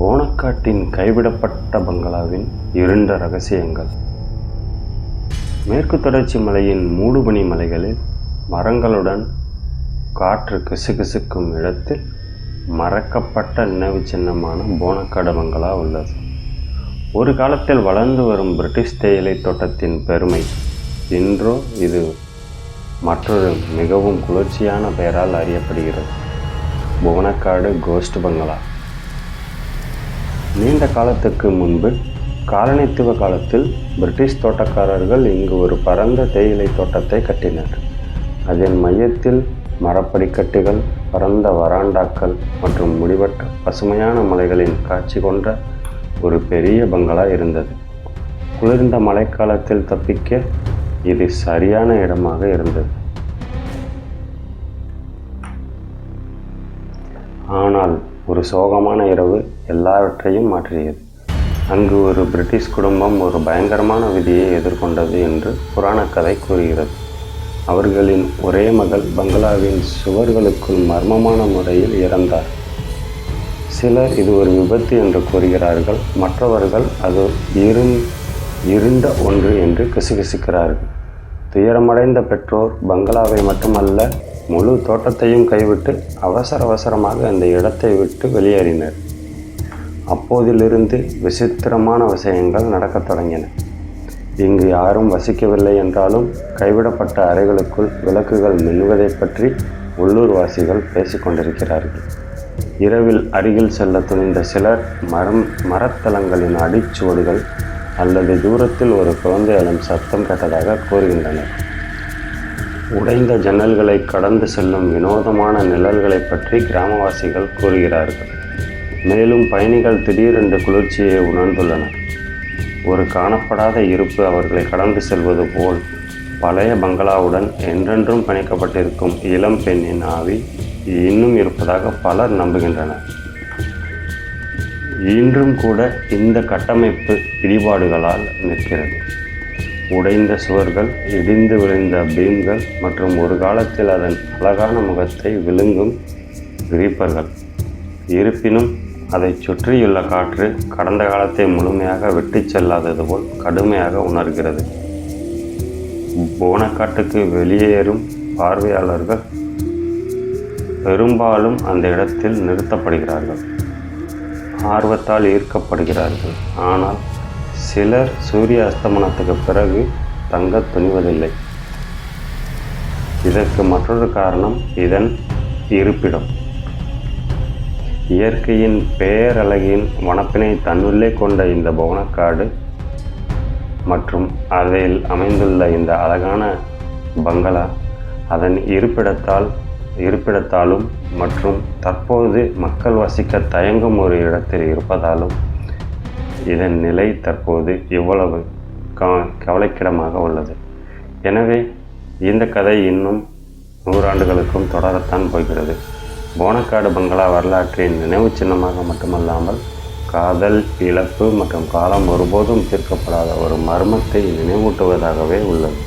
போனக்காட்டின் கைவிடப்பட்ட பங்களாவின் இருண்ட ரகசியங்கள். மேற்கு தொடர்ச்சி மலையின் மூடுபனி மலைகளில் மரங்களுடன் காற்று கிசுகிசுக்கும் இடத்தில் மறக்கப்பட்ட நினைவு சின்னமான போனக்காடு பங்களா உள்ளது. ஒரு காலத்தில் வளர்ந்து வரும் பிரிட்டிஷ் தேயிலை தோட்டத்தின் பெருமை இன்றோ இது மற்றொரு மிகவும் குளிர்ச்சியான பெயரால் அறியப்படுகிறது. புவனக்காடு கோஸ்ட் பங்களா நீண்ட காலத்துக்கு முன்பு காலனித்துவ காலத்தில் பிரிட்டிஷ் தோட்டக்காரர்கள் இங்கு ஒரு பரந்த தேயிலை தோட்டத்தை கட்டினர். அதன் மையத்தில் மரப்படிக்கட்டுகள் பரந்த வராண்டாக்கள் மற்றும் முடிவற்ற பசுமையான மலைகளின் காட்சி கொண்ட ஒரு பெரிய பங்களா இருந்தது. குளிர்ந்த மழைக்காலத்தில் தப்பிக்க இது சரியான இடமாக இருந்தது. ஆனால் ஒரு சோகமான இரவு எல்லாவற்றையும் மாற்றியது. அங்கு ஒரு பிரிட்டிஷ் குடும்பம் ஒரு பயங்கரமான விதியை எதிர்கொண்டது என்று புராணக் கதை கூறுகிறது. அவர்களின் ஒரே மகள் பங்களாவின் சுவர்களுக்குள் மர்மமான முறையில் இறந்தார். சிலர் இது ஒரு விபத்து என்று கூறுகிறார்கள் மற்றவர்கள் அது இருந் இருண்ட ஒன்று என்று கிசுகிசுக்கிறார்கள். துயரமடைந்த பெற்றோர் பங்களாவை மட்டுமல்ல முழு தோட்டத்தையும் கைவிட்டு அவசர அவசரமாக அந்த இடத்தை விட்டு வெளியேறினர். அப்போதிலிருந்து விசித்திரமான விஷயங்கள் நடக்கத் தொடங்கின. இங்கு யாரும் வசிக்கவில்லை என்றாலும் கைவிடப்பட்ட அறைகளுக்குள் விளக்குகள் மின்வதை பற்றி உள்ளூர்வாசிகள் பேசிக்கொண்டிருக்கிறார்கள் இரவில் அருகில் செல்ல துணிந்த சிலர் மரம் மரத்தலங்களின் அடிச்சுவடுகள் அல்லது தூரத்தில் ஒரு குழந்தை அழும் சத்தம் கேட்டதாக கூறுகின்றனர். உடைந்த ஜன்னல்களை கடந்து செல்லும் வினோதமான நிழல்களை பற்றி கிராமவாசிகள் கூறுகிறார்கள். மேலும் பயணிகள் திடீரென்று குளிர்ச்சியை உணர்ந்துள்ளனர். ஒரு காணப்படாத இருப்பு அவர்களை கடந்து செல்வது போல் பழைய பங்களாவுடன் என்றென்றும் பிணைக்கப்பட்டிருக்கும் இளம் பெண்ணின் ஆவி இன்னும் இருப்பதாக பலர் நம்புகின்றனர். இன்றும் கூட இந்த கட்டமைப்பு இடிபாடுகளால் நிற்கிறது. உடைந்த சுவர்கள் இடிந்து விழுந்த பீம்கள் மற்றும் ஒரு காலத்தில் அதன் அழகான முகத்தை விழுங்கும் கிரீப்பர்கள் இருப்பினும் அதை சுற்றியுள்ள காற்று கடந்த காலத்தை முழுமையாக வெட்டிச் செல்லாதது போல் கடுமையாக உணர்கிறது. போனக்காட்டுக்கு வெளியேறும் பார்வையாளர்கள் பெரும்பாலும் அந்த இடத்தில் நிறுத்தப்படுகிறார்கள். ஆர்வத்தால் ஈர்க்கப்படுகிறார்கள். ஆனால் சிலர் சூரிய அஸ்தமனத்துக்கு பிறகு தங்க துணிவதில்லை. இதற்கு மற்றொரு காரணம் இதன் இருப்பிடம். இயற்கையின் பேரழகின் வனப்பினை தன்னுள்ளே கொண்ட இந்த புவனக்காடு மற்றும் அதில் அமைந்துள்ள இந்த அழகான பங்களா அதன் இருப்பிடத்தால் இருப்பிடத்தாலும் மற்றும் தற்போது மக்கள் வசிக்க தயங்கும் ஒரு இடத்தில் இருப்பதாலும் இதன் நிலை தற்போது இவ்வளவு க கவலைக்கிடமாக உள்ளது. எனவே இந்த கதை இன்னும் நூறாண்டுகளுக்கும் தொடரத்தான் போகிறது. போனக்காடு பங்களா வரலாற்றின் நினைவு சின்னமாக மட்டுமல்லாமல் காதல் இழப்பு மற்றும் காலம் ஒருபோதும் தீர்க்கப்படாத ஒரு மர்மத்தை நினைவூட்டுவதாகவே உள்ளது.